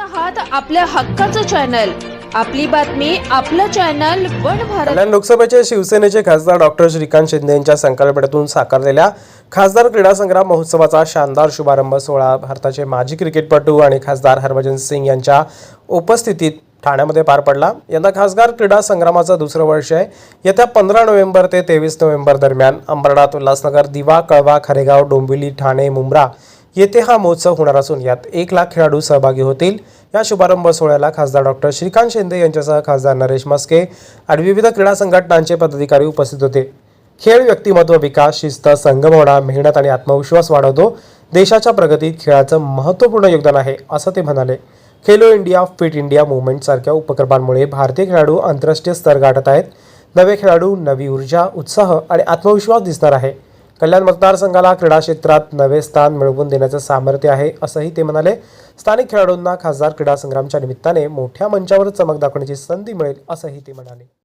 आहात आपल्या हक्काचं चॅनल आपली बातमी आपलं चॅनल वन भारत. कल्याण लोकसभेचे शिवसेनेचे खासदार डॉक्टर श्रीकांत शिंदे यांच्या संकल्पनेतून साकारलेल्या खासदार क्रीडा संग्राम महोत्सवाचा शानदार शुभारंभ सोहळा भारताचे माजी क्रिकेटपटू आणि खासदार हरभजन सिंग यांच्या उपस्थितीत ठाण्यामध्ये पार पडला. यंदा खासदार क्रीडा संग्रामाचं दुसरं वर्ष आहे. येत्या पंधरा नोव्हेंबर ते तेवीस नोव्हेंबर दरम्यान अंबरनाथ उल्हासनगर दिवा कळवा खरेगाव डोंबिवली ठाणे मुंब्रा येथे हा महोत्सव होणार असून यात एक लाख खेळाडू सहभागी होतील. या शुभारंभ सोहळ्याला खासदार डॉक्टर श्रीकांत शिंदे यांच्यासह खासदार नरेश मस्के आणि विविध क्रीडा संघटनांचे पदाधिकारी उपस्थित होते. खेळ व्यक्तिमत्व विकास शिस्त संगमवणा मेहनत आणि आत्मविश्वास वाढवतो. देशाच्या प्रगतीत खेळाचं महत्त्वपूर्ण योगदान आहे असं ते म्हणाले. Khelo India fit India movement सारख्या उपक्रमांमुळे भारतीय खेळाडू आंतरराष्ट्रीय स्तर गाठत आहेत. नवे खेळाडू नवी ऊर्जा उत्साह आणि आत्मविश्वास दिसणार आहे. कल्याण मतदारसंघाला क्रीडा क्षेत्रात नवे स्थान मिळवून देण्याचं सामर्थ्य आहे असंही ते म्हणाले. स्थानिक खेळाडूंना खासदार क्रीडा संग्रामच्या निमित्ताने मोठ्या मंचावर चमक दाखवण्याची संधी मिळेल असंही ते म्हणाले.